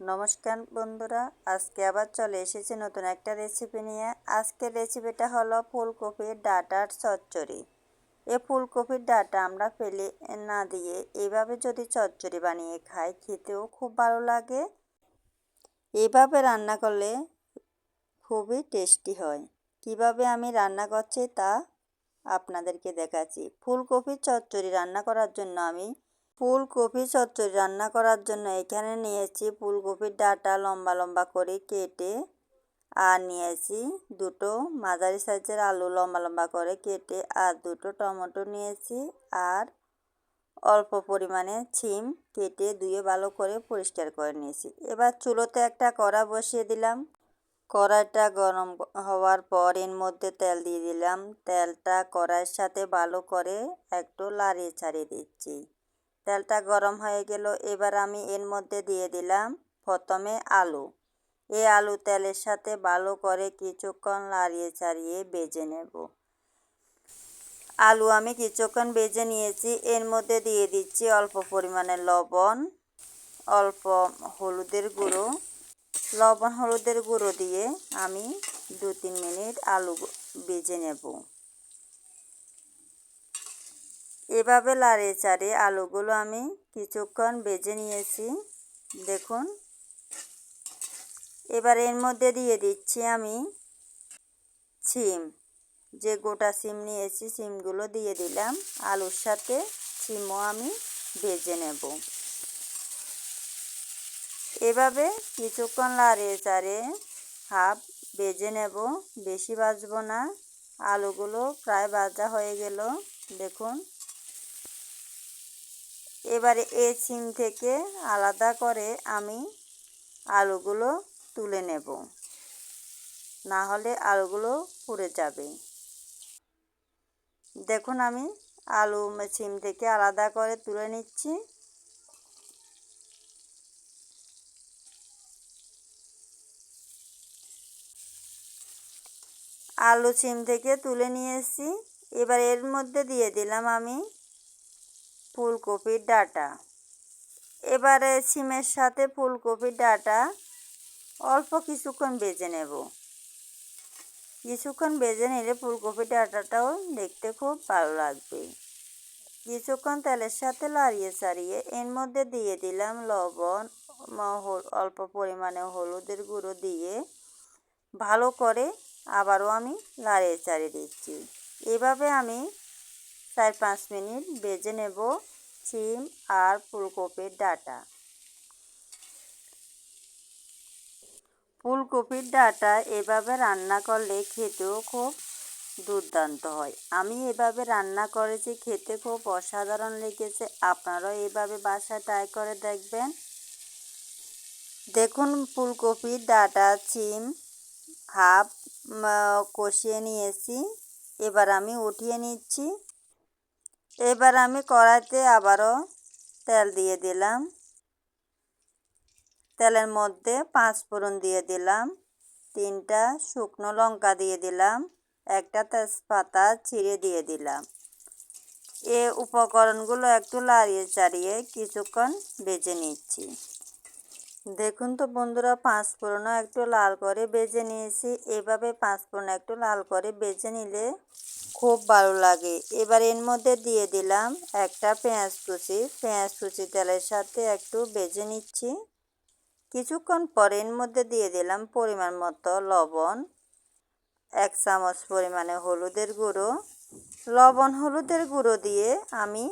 নমস্কার বন্ধুরা, আজকে আবার চলে এসেছি নতুন একটা রেসিপি নিয়ে। আজকের রেসিপিটা হলো ফুলকপির ডাটার চচ্চড়ি। এ ফুলকপির ডাটা আমরা ফেলে না দিয়ে এভাবে যদি চচ্চড়ি বানিয়ে খাই, খেতেও খুব ভালো লাগে। এভাবে রান্না করলে খুবই টেস্টি হয়। কীভাবে আমি রান্না করছি তা আপনাদেরকে দেখাচ্ছি। ফুলকপির চচ্চড়ি রান্না করার জন্য আমি ফুলকপি চচ্চড়ি রান্না করার জন্য এখানে নিয়েছি ফুলকপির ডাটা লম্বা লম্বা করে কেটে আর নিয়েছি দুটো মাঝারি সাইজের আলু লম্বা লম্বা করে কেটে আর দুটো টমেটো নিয়েছি আর অল্প পরিমাণে ছিম কেটে ধুয়ে ভালো করে পরিষ্কার করে নিয়েছি। এবার চুলোতে একটা কড়া বসিয়ে দিলাম। কড়াইটা গরম হওয়ার পর এর মধ্যে তেল দিয়ে দিলাম। তেলটা কড়াইয়ের সাথে ভালো করে একটু লাড়িয়ে ছাড়িয়ে দিচ্ছি। তেলটা গরম হয়ে গেল, এবার আমি এর মধ্যে দিয়ে দিলাম প্রথমে আলু। এই আলু তেলের সাথে ভালো করে কিছুক্ষণ লাড়িয়ে ছাড়িয়ে বেজে নেব। আলু আমি কিছুক্ষণ বেজে নিয়েছি, এর মধ্যে দিয়ে দিচ্ছি অল্প পরিমাণে লবণ, অল্প হলুদের গুঁড়ো। লবণ, হলুদের গুঁড়ো দিয়ে আমি দু তিন মিনিট আলু বেজে নেব। এভাবে লাড়িয়ে চাড়িয়ে আলুগুলো আমি কিছুক্ষণ বেজে নিয়েছি। দেখুন। এবার এর মধ্যে দিয়ে দিচ্ছি আমি সিম। যে গোটা সিম নিয়েছি, সিমগুলো দিয়ে দিলাম। আলুর সাথে সিমও আমি ভেজে নেব। এভাবে কিছুক্ষণ লাড়িয়ে চাড়িয়ে হাফ বেজে নেব। বেশি বাজবো না। আলুগুলো প্রায় ভাজা হয়ে গেল। দেখুন। এবারে এই সিম থেকে আলাদা করে আমি আলুগুলো তুলে নেব। না হলে আলুগুলো পুড়ে যাবে। দেখুন আমি আলু সিম থেকে আলাদা করে তুলে নিচ্ছি। আলু সিম থেকে তুলে নিয়ে নিয়েছি এবার এর মধ্যে দিয়ে দিলাম আমি ফুলকপির ডাটা। এবারে সিমের সাথে ফুলকপির ডাটা অল্প কিছুক্ষণ বেজে নেব। কিছুক্ষণ বেজে নিলে ফুলকপির ডাটাটাও দেখতে খুব ভালো লাগবে। কিছুক্ষণ তেলের সাথে লাড়িয়ে চাড়িয়ে এর মধ্যে দিয়ে দিলাম লবণ অল্প পরিমাণে হলুদের গুঁড়ো দিয়ে ভালো করে আবারও আমি লাড়িয়ে চাড়িয়ে দিচ্ছি। এভাবে আমি চার পাঁচ মিনিট বেজে নেব সিম আর ফুলকপির ডাটা। ফুলকপির ডাটা এভাবে রান্না করলে খেতেও খুব দুর্দান্ত হয়। আমি এভাবে রান্না করেছি, খেতে খুব অসাধারণ লেগেছে। আপনারাও এভাবে বাসায় ট্রাই করে দেখবেন। দেখুন, ফুলকপির ডাটা সিম হাফ কষিয়ে নিয়েছি। এবার আমি উঠিয়ে নিচ্ছি। এবার আমি কড়াইতে আবারও তেল দিয়ে দিলাম। তেলের মধ্যে পাঁচ ফোড়ন দিয়ে দিলাম, তিনটা শুকনো লঙ্কা দিয়ে দিলাম, একটা তেজপাতা ছিঁড়ে দিয়ে দিলাম। এ উপকরণগুলো একটু লাড়িয়ে চাড়িয়ে কিছুক্ষণ বেজে নিচ্ছি। দেখুন তো বন্ধুরা, পাঁচ ফোড়নও একটু লাল করে বেজে নিয়েছি। এভাবে পাঁচ ফোড়ন একটু লাল করে বেজে নিলে খুব ভালো লাগে। এবার এর মধ্যে দিয়ে দিলাম একটা পেঁয়াজ কুচি। পেঁয়াজ কুচি তেলের সাথে একটু বেজে নিচ্ছি। কিছুক্ষণ পরে এর মধ্যে দিয়ে দিলাম পরিমাণ মতো লবণ। এক চামচ পরিমাণে হলুদের গুঁড়ো। লবণ হলুদের গুঁড়ো দিয়ে আমি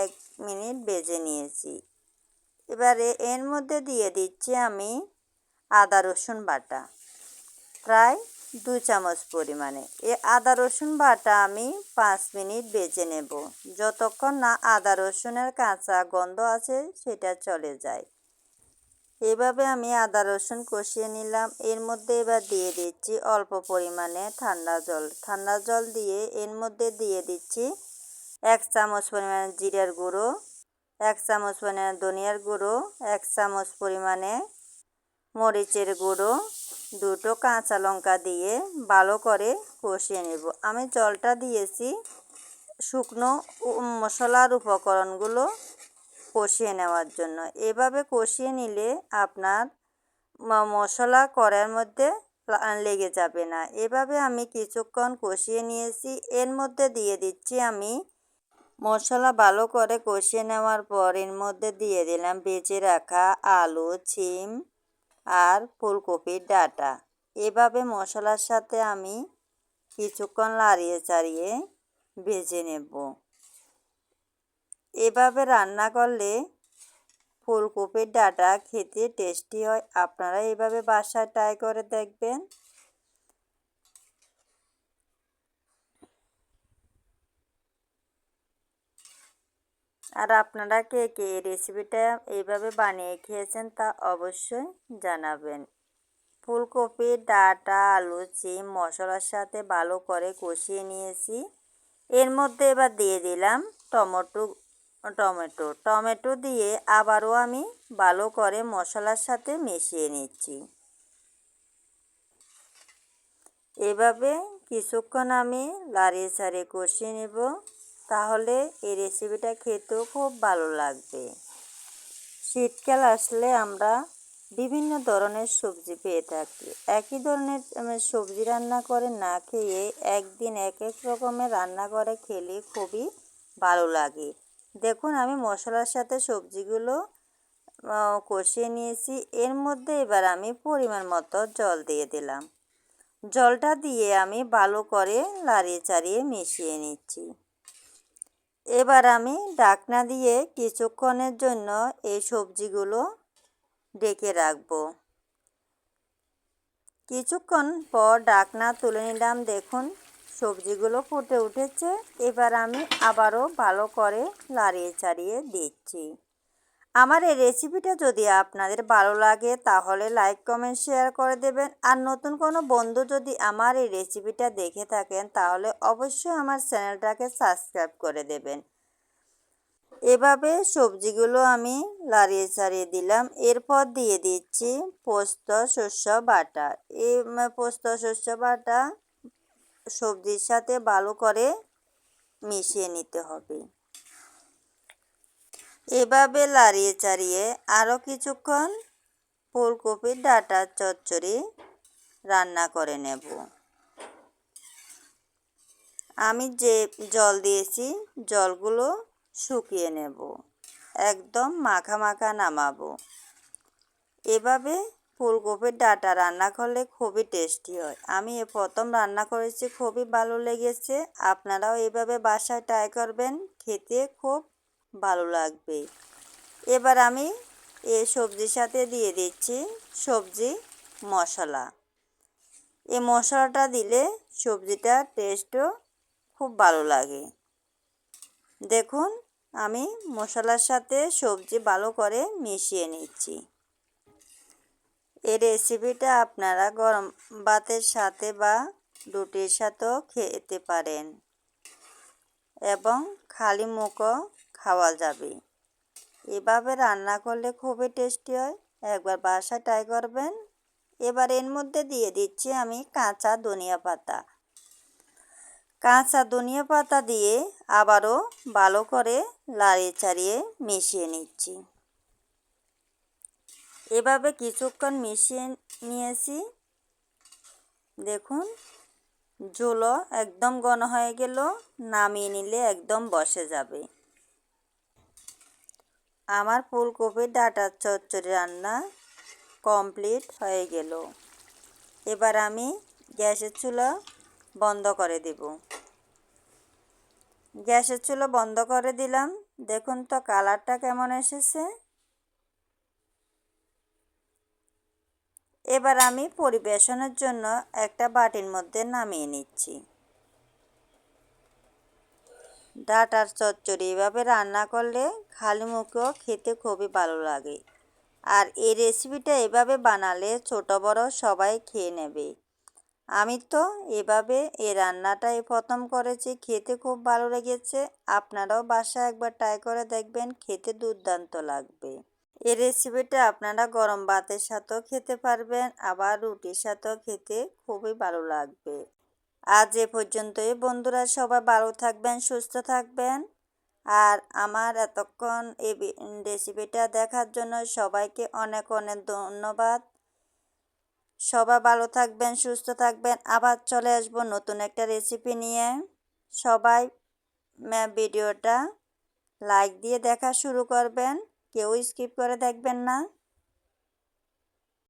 এক মিনিট বেজে নিয়েছি। এবারে এর মধ্যে দিয়ে দিচ্ছি আমি আদা রসুন বাটা। প্রায় দু চামচ পরিমাণে। এ আদা রসুন বাটা আমি পাঁচ মিনিট বেজে নেব। যতক্ষণ না আদা রসুনের কাঁচা গন্ধ আছে, সেটা চলে যায়। এভাবে আমি আদা রসুন কষিয়ে নিলাম। এর মধ্যে এবার দিয়ে দিচ্ছি অল্প পরিমাণে ঠান্ডা জল। ঠান্ডা জল দিয়ে এর মধ্যে দিয়ে দিচ্ছি এক চামচ পরিমাণে জিরার গুঁড়ো, এক চামচ পরিমাণে ধনিয়ার গুঁড়ো, এক চামচ পরিমাণে মরিচের গুঁড়ো দুটো কাঁচা লঙ্কা দিয়ে ভালো করে কষিয়ে নেব। আমি জলটা দিয়েছি শুকনো মশলার উপকরণগুলো কষিয়ে নেওয়ার জন্য। এভাবে কষিয়ে নিলে আপনার মশলা কড়াইয়ের মধ্যে লেগে যাবে না। এভাবে আমি কিছুক্ষণ কষিয়ে নিয়েছি। এর মধ্যে দিয়ে দিচ্ছি আমি মশলা ভালো করে কষিয়ে নেওয়ার পর এর মধ্যে দিয়ে দিলাম বেজে রাখা আলু, ছিম আর ফুলকপির ডাটা। এভাবে মশলার সাথে আমি কিছুক্ষণ লাড়িয়ে চাড়িয়ে ভেজে নেব। এভাবে রান্না করলে ফুলকপির ডাটা খেতে টেস্টি হয়। আপনারা এভাবে বাসায় ট্রাই করে দেখবেন। আর আপনারা কে কে এই রেসিপিটা এইভাবে বানিয়ে খেয়েছেন তা অবশ্যই জানাবেন। ফুলকপি, ডাটা, আলু, চিম, মশলার সাথে ভালো করে কষিয়ে নিয়েছি। এর মধ্যে এবার দিয়ে দিলাম টমেটো টমেটো। টমেটো দিয়ে আবারও আমি ভালো করে মশলার সাথে মিশিয়ে নিচ্ছি। এভাবে কিছুক্ষণ আমি লাড়িয়ে ছাড়িয়ে কষিয়ে নেব। তাহলে এই রেসিপিটা খেতেও খুব ভালো লাগবে। শীতকাল আসলে আমরা বিভিন্ন ধরনের সবজি পেয়ে থাকি। একই ধরনের সবজি রান্না করে না খেয়ে একদিন এক এক রকমের রান্না করে খেলে খুবই ভালো লাগে। দেখুন, আমি মশলার সাথে সবজিগুলো কষিয়ে নিয়েছি। এর মধ্যে এবার আমি পরিমাণ মতো জল দিয়ে দিলাম। জলটা দিয়ে আমি ভালো করে লাড়িয়ে চাড়িয়ে মিশিয়ে নিচ্ছি। এবার আমি ডাকনা দিয়ে কিছুক্ষণের জন্য এই সবজিগুলো ডেকে রাখব। কিছুক্ষণ পর ডাকনা তুলে নিলাম, দেখুন সবজিগুলো ফুটে উঠেছে। এবার আমি আবারও ভালো করে লাড়িয়ে চাড়িয়ে দিচ্ছি। আমার এই রেসিপিটা যদি আপনাদের ভালো লাগে, তাহলে লাইক কমেন্ট শেয়ার করে দেবেন। আর নতুন কোনো বন্ধু যদি আমার এই রেসিপিটা দেখে থাকেন, তাহলে অবশ্যই আমার চ্যানেলটাকে সাবস্ক্রাইব করে দেবেন। এভাবে সবজিগুলো আমি লাড়িয়ে চাড়িয়ে দিলাম। এরপর দিয়ে দিচ্ছি পোস্ত, শস্য, বাটা। এই পোস্ত, শস্য, বাটা সবজির সাথে ভালো করে মিশিয়ে নিতে হবে। এভাবে লাড়িয়ে চাড়িয়ে আরও কিছুক্ষণ ফুলকপির ডাটা চচ্চড়ি রান্না করে নেব। আমি যে জল দিয়েছি, জলগুলো শুকিয়ে নেব। একদম মাখা মাখা নামাবো। এভাবে ফুলকপির ডাটা রান্না করলে খুবই টেস্টি হয়। আমি এ প্রথম রান্না করেছি, খুবই ভালো লেগেছে। আপনারাও এভাবে বাসায় ট্রাই করবেন, খেতে খুব ভালো লাগবে। এবার আমি এই সবজির সাথে দিয়ে দিচ্ছি সবজি মশলা। এই মশলাটা দিলে সবজিটার টেস্টও খুব ভালো লাগে। দেখুন, আমি মশলার সাথে সবজি ভালো করে মিশিয়ে নিচ্ছি। এই রেসিপিটা আপনারা গরম ভাতের সাথে বা রুটির সাথেও খেতে পারেন। এবং খালি মুখও খাওয়া যাবে। এভাবে রান্না করলে খুবই টেস্টি হয়। একবার বাসা ট্রাই করবেন। এবার এর মধ্যে দিয়ে দিচ্ছি আমি কাঁচা ধনিয়া পাতা। কাঁচা ধনিয়া পাতা দিয়ে আবারও ভালো করে লাড়িয়ে চাড়িয়ে মিশিয়ে নিচ্ছি। এভাবে কিছুক্ষণ মিশিয়ে নিয়েছি। দেখুন, ঝোলও একদম ঘন হয়ে গেল। নামিয়ে নিলে একদম বসে যাবে। আমার ফুলকপির ডাটার চচ্চড়ি রান্না কমপ্লিট হয়ে গেল। এবার আমি গ্যাসের চুলা বন্ধ করে দেব। গ্যাসের চুলা বন্ধ করে দিলাম। দেখুন তো কালারটা কেমন এসেছে। এবার আমি পরিবেশনের জন্য একটা বাটির মধ্যে নামিয়ে নিচ্ছি। ডাটার চচ্চড়ি এভাবে রান্না করলে খালি মুখেও খেতে খুবই ভালো লাগে। আর এই রেসিপিটা এভাবে বানালে ছোট বড় সবাই খেয়ে নেবে। আমি তো এভাবে এই রান্নাটা এই প্রথম করেছি, খেতে খুব ভালো লেগেছে। আপনারাও বাসায় একবার ট্রাই করে দেখবেন, খেতে দুর্দান্ত লাগবে। এই রেসিপিটা আপনারা গরম ভাতের সাথেও খেতে পারবেন, আবার রুটির সাথেও খেতে খুবই ভালো লাগবে। আজ এ পর্যন্তই। বন্ধুরা, সবাই ভালো থাকবেন, সুস্থ থাকবেন। আর আমার এতক্ষণ এই রেসিপিটা দেখার জন্য সবাইকে অনেক অনেক ধন্যবাদ। সবাই ভালো থাকবেন, সুস্থ থাকবেন। আবার চলে আসব নতুন একটা রেসিপি নিয়ে। সবাই ভিডিওটা লাইক দিয়ে দেখা শুরু করবেন। কেউ স্কিপ করে দেখবেন না।